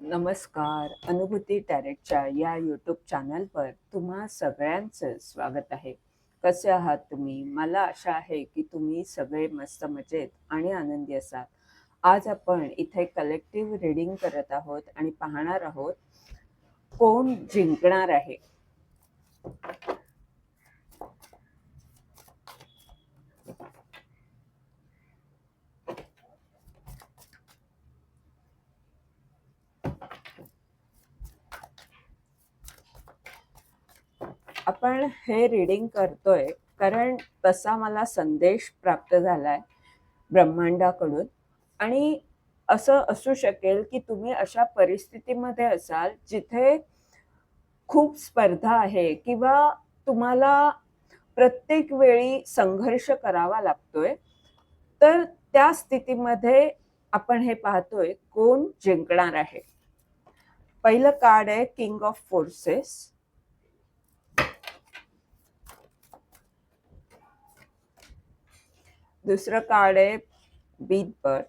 नमस्कार अनुभूती टॅरेटच्या या यूट्यूब चॅनलवर तुम्हा सगळ्यांचं स्वागत आहे. कसे आहात तुम्ही? मला आशा आहे की तुम्ही सगळे मस्त मजेत आणि आनंदी असाल. आज आपण इथे कलेक्टिव्ह रिडिंग करत आहोत आणि पाहणार आहोत कोण जिंकणार आहे? आपण हे रीडिंग करतोय कारण तसा मला संदेश प्राप्त झालाय ब्रह्मांडाकडून. आणि असं असू शकेल की तुम्ही अशा परिस्थितीमध्ये असाल जिथे खूप स्पर्धा आहे किंवा तुम्हाला प्रत्येक वेळी संघर्ष करावा लागतोय तर त्या स्थितीमध्ये आपण हे पाहतोय कोण जिंकणार आहे. पहिलं कार्ड आहे किंग ऑफ फोर्सेस दुसरं कार्ड आहे बीट बर्ड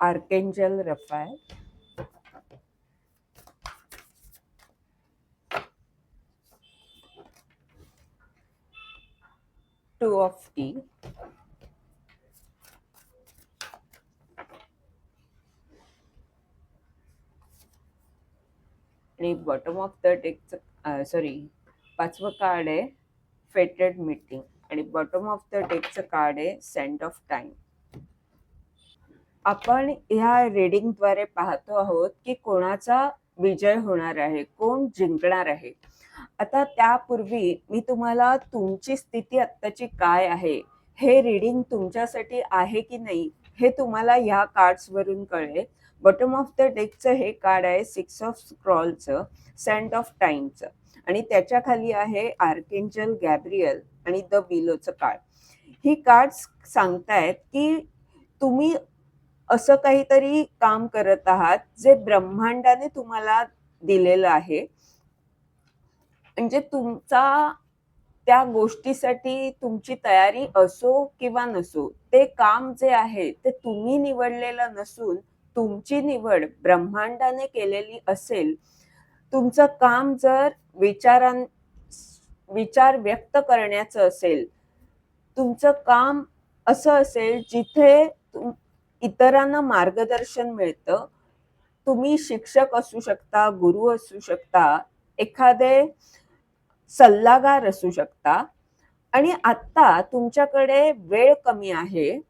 आर्केंजल रफायल आणि बॉटम ऑफ द डेकचं सॉरी पाचवं कार्ड आहे फेटेड मीटिंग आणि बॉटम ऑफ द डेकचं कार्ड आहे सेंट ऑफ टाइम आपण ह्या रिडिंगद्वारे पाहतो आहोत की कोणाचा विजय होणार आहे कोण जिंकणार आहे. आता त्यापूर्वी मी तुम्हाला तुमची स्थिती आत्ताची काय आहे हे रिडिंग तुमच्यासाठी आहे की नाही हे तुम्हाला ह्या कार्ड्सवरून कळेल. बॉटम ऑफ द डेकचं हे कार्ड आहे सिक्स ऑफ स्क्रॉलचं सेंट ऑफ टाईमचं आणि त्याच्याखाली आहे आर्केंजल गॅब्रियल आणि द विलोचं कार्ड ही कार्ड्स सांगतायत की तुम्ही असं काहीतरी काम करत आहात जे ब्रह्मांडाने तुम्हाला दिलेलं आहे. म्हणजे तुमचा त्या गोष्टीसाठी तुमची तयारी असो किंवा नसो ते काम जे आहे ते तुम्ही निवडलेलं नसून तुमची निवड ब्रह्मांडाने केलेली असेल तुमचं काम जर विचारां विचार व्यक्त करण्याचं असेल तुमचं काम असं असेल जिथे तुम- इतरांना मार्गदर्शन मिळतं तुम्ही शिक्षक असू शकता गुरु असू शकता एखादे सल्लागार असू शकता आणि आत्ता तुमच्याकडे वेळ कमी आहे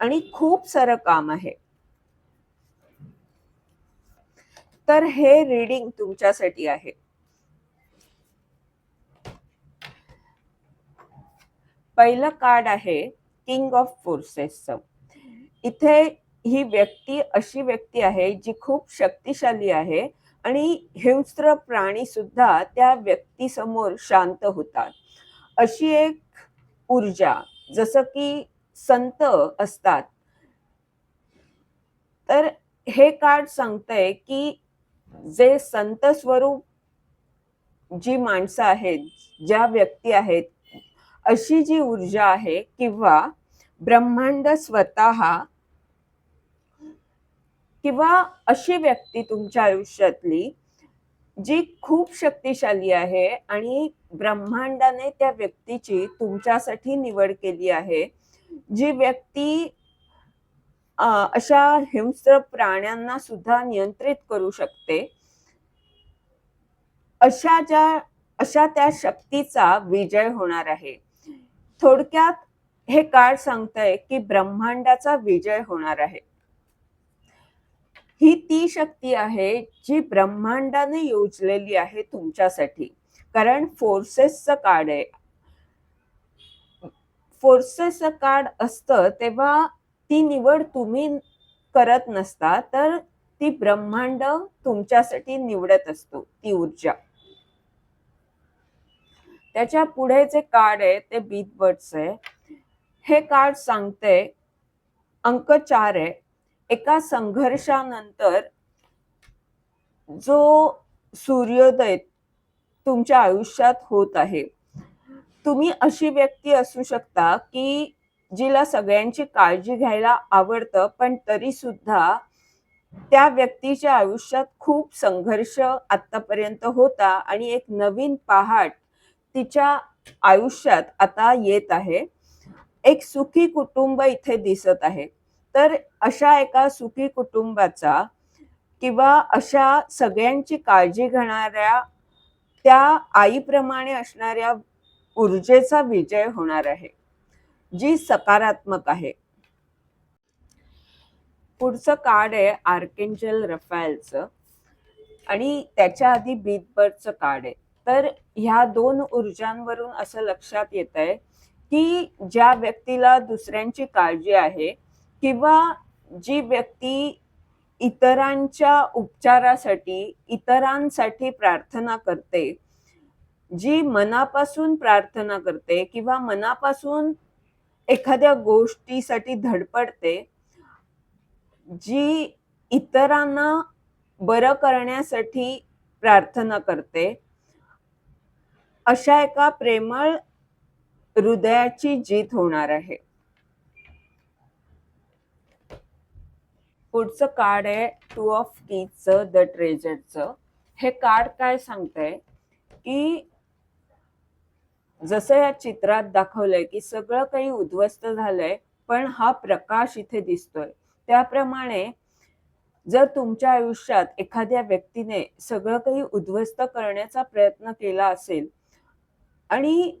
आणि खूप सारं काम आहे. तर हे रीडिंग तुमच्यासाठी आहे. पहिलं कार्ड आहे किंग ऑफ फोर्सेसचं इथे ही व्यक्ती अशी व्यक्ती आहे जी खूप शक्तिशाली आहे आणि हिंस्र प्राणी सुद्धा त्या व्यक्तीसमोर शांत होतात. अशी एक ऊर्जा जसं की संत असतात. तर हे कार्ड सांगतंय की जे संत स्वरूप जी माणसं आहेत ज्या व्यक्ती आहेत अशी जी ऊर्जा आहे किंवा ब्रह्मांड स्वतः किंवा अशी व्यक्ती तुमच्या आयुष्यातली जी खूप शक्तिशाली आहे आणि ब्रह्मांडाने त्या व्यक्तीची तुमच्यासाठी निवड केली आहे जी व्यक्ती अशा हिंस्र प्राण्यांना सुद्धा नियंत्रित करू शकते. अशा ज्या अशा त्या शक्तीचा विजय होणार आहे. थोडक्यात हे कार्ड सांगतंय की ब्रह्मांडाचा विजय होणार आहे. ही ती शक्ती आहे जी ब्रह्मांडाने योजलेली आहे तुमच्यासाठी. कारण फोर्सेसचं कार्ड आहे. फोर्सेसचं कार्ड असतं तेव्हा ती निवड तुम्ही करत नसता तर ती ब्रह्मांड तुमच्यासाठी निवडत असतो ती ऊर्जा. त्याच्या पुढे जे कार्ड आहे ते बीट आहे. हे कार्ड सांगते अंक चार आहे. एका संघर्षानंतर जो सूर्योदय तुमच्या आयुष्यात होत आहे तुम्ही अशी व्यक्ती असू शकता की जिला सगळ्यांची काळजी घ्यायला आवडतं पण तरी सुद्धा त्या व्यक्तीच्या आयुष्यात खूप संघर्ष आतापर्यंत होता आणि एक नवीन पहाट तिच्या आयुष्यात आता येत आहे. एक सुखी कुटुंब इथे दिसत आहे. तर अशा एका सुखी कुटुंबाचा किंवा अशा सगळ्यांची काळजी घेणाऱ्या त्या आईप्रमाणे असणाऱ्या ऊर्जेचा विजय होणार आहे. जी सकारात्मक आहे. पुढचं कार्ड आहे आर्केंजल रफायलचं. आणि त्याच्या आधी बीतबर्डचं कार्ड आहे. तर ह्या दोन ऊर्जांवरून असं लक्षात येत आहे की ज्या व्यक्तीला दुसऱ्यांची काळजी आहे किंवा जी व्यक्ती इतरांच्या उपचारासाठी इतरांसाठी प्रार्थना करते जी मनापासून प्रार्थना करते किंवा मनापासून एखाद्या गोष्टीसाठी धडपडते जी इतरांना बरं करण्यासाठी प्रार्थना करते अशा एका प्रेमळ हृदयाची जीत होणार आहे. पुढचं कार्ड आहे टू ऑफ कीजचं द ट्रेजरचं हे कार्ड काय सांगतंय? की जसं या चित्रात दाखवलंय की सगळं काही उद्ध्वस्त झालंय पण हा प्रकाश इथे दिसतोय. त्याप्रमाणे जर तुमच्या आयुष्यात एखाद्या व्यक्तीने सगळं काही उद्ध्वस्त करण्याचा प्रयत्न केला असेल आणि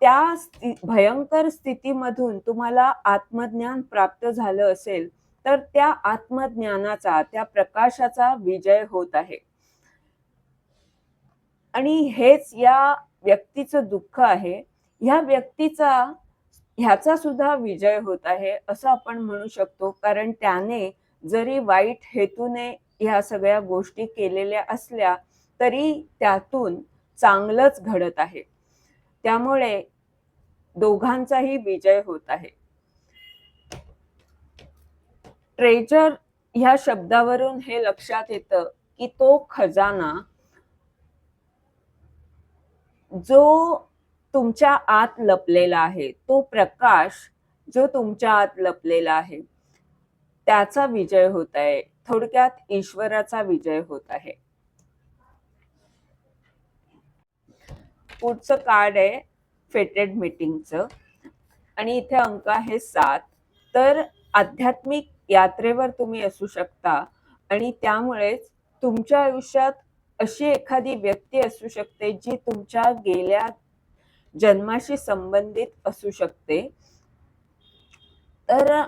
त्या स्थिती भयंकर स्थितीमधून तुम्हाला आत्मज्ञान प्राप्त झालं असेल तर त्या आत्मज्ञानाचा त्या प्रकाशाचा विजय होत आहे. आणि हेच या व्यक्तीचं दुःख आहे ह्या व्यक्तीचा ह्याचा सुद्धा विजय होत आहे असं आपण म्हणू शकतो. कारण त्याने जरी वाईट हेतूने ह्या सगळ्या गोष्टी केलेल्या असल्या तरी त्यातून चांगलंच घडत आहे. त्यामुळे दोघांचाही विजय होत आहे. ट्रेजर ह्या शब्दावरून हे लक्षात येतं की तो खजाना जो तुमच्या आत लपलेला आहे तो प्रकाश जो तुमच्या आत लपलेला आहे त्याचा विजय होत आहे. थोडक्यात ईश्वराचा विजय होत आहे. पुढचं कार्ड आहे फेटेड मीटिंगचं. आणि इथे अंक आहे सात. तर आध्यात्मिक यात्रेवर तुम्ही असू शकता. आणि त्यामुळेच तुमच्या आयुष्यात अशी एखादी व्यक्ती असू शकते जी तुमच्या गेल्या जन्माशी संबंधित असू शकते. तर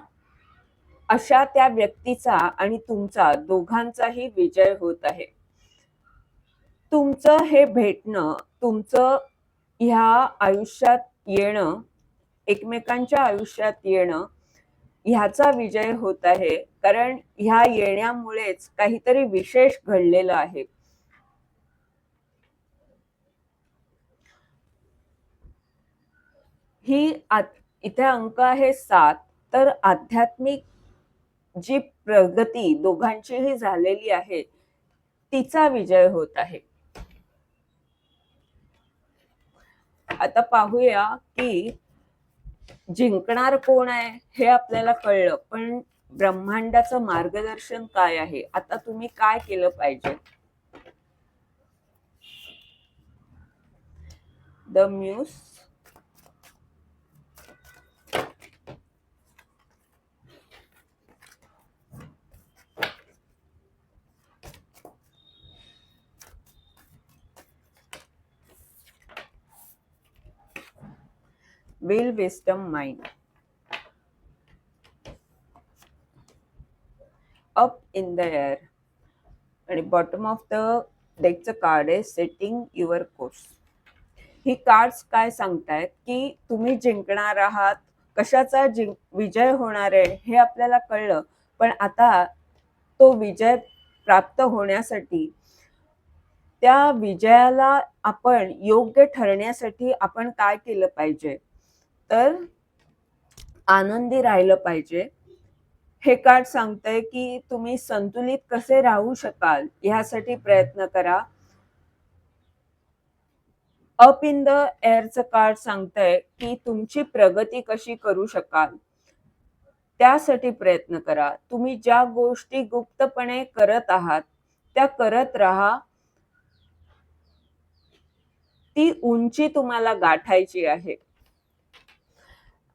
अशा त्या व्यक्तीचा आणि तुमचा दोघांचाही विजय होत आहे. तुमचं हे भेटणं तुमचं ह्या आयुष्यात येणं एकमेकांच्या आयुष्यात येणं ह्याचा विजय होत आहे. कारण ह्या येण्यामुळेच काहीतरी विशेष घडलेलं आहे. ही इथे अंक आहे सात तर आध्यात्मिक जी प्रगती दोघांचीही झालेली आहे तिचा विजय होत आहे. आता पाहूया की जिंकणार कोण आहे हे आपल्याला कळलं पण ब्रह्मांडाचं मार्गदर्शन काय आहे? आता तुम्ही काय केलं पाहिजे? The muse will wisdom mind. Up in the air. आणि बॉटम ऑफ द डेकचं कार्ड आहे सेटिंग युअर कोर्स ही कार्ड्स काय सांगतायत? की तुम्ही जिंकणार आहात. कशाचा जिंक विजय होणार आहे हे आपल्याला कळलं. पण आता तो विजय प्राप्त होण्यासाठी त्या विजयाला आपण योग्य ठरण्यासाठी आपण काय केलं पाहिजे? तर आनंदी राहिलं पाहिजे. हे कार्ड सांगतंय की तुम्ही संतुलित कसे राहू शकाल ह्यासाठी प्रयत्न करा. अप इन द एअरचं कार्ड सांगतंय की तुमची प्रगती कशी करू शकाल त्यासाठी प्रयत्न करा. तुम्ही ज्या गोष्टी गुप्तपणे करत आहात त्या करत राहा. ती उंची तुम्हाला गाठायची आहे.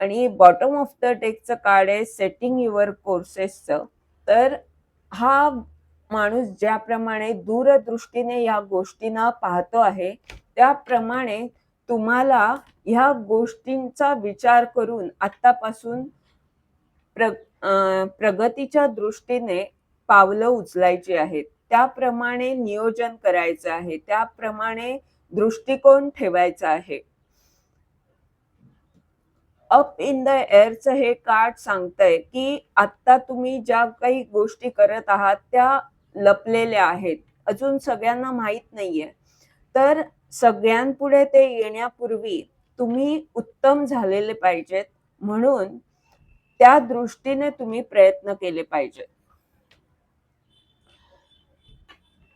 आणि बॉटम ऑफ द टेकचं कार्ड आहे सेटिंग युअर कोर्सेसचं तर हा माणूस ज्याप्रमाणे दूरदृष्टीने या गोष्टींना पाहतो आहे त्याप्रमाणे तुम्हाला ह्या गोष्टींचा विचार करून आत्तापासून प्र प्रगतीच्या दृष्टीने पावलं उचलायची आहेत. त्याप्रमाणे नियोजन करायचं आहे. त्याप्रमाणे दृष्टिकोन ठेवायचा आहे. अप इन द एअरचं हे कार्ड सांगतंय की आता तुम्ही ज्या काही गोष्टी करत आहात त्या लपलेल्या आहेत. अजून सगळ्यांना माहीत नाहीये. तर सगळ्यांपुढे ते येण्यापूर्वी तुम्ही उत्तम झालेले पाहिजेत. म्हणून त्या दृष्टीने तुम्ही प्रयत्न केले पाहिजेत.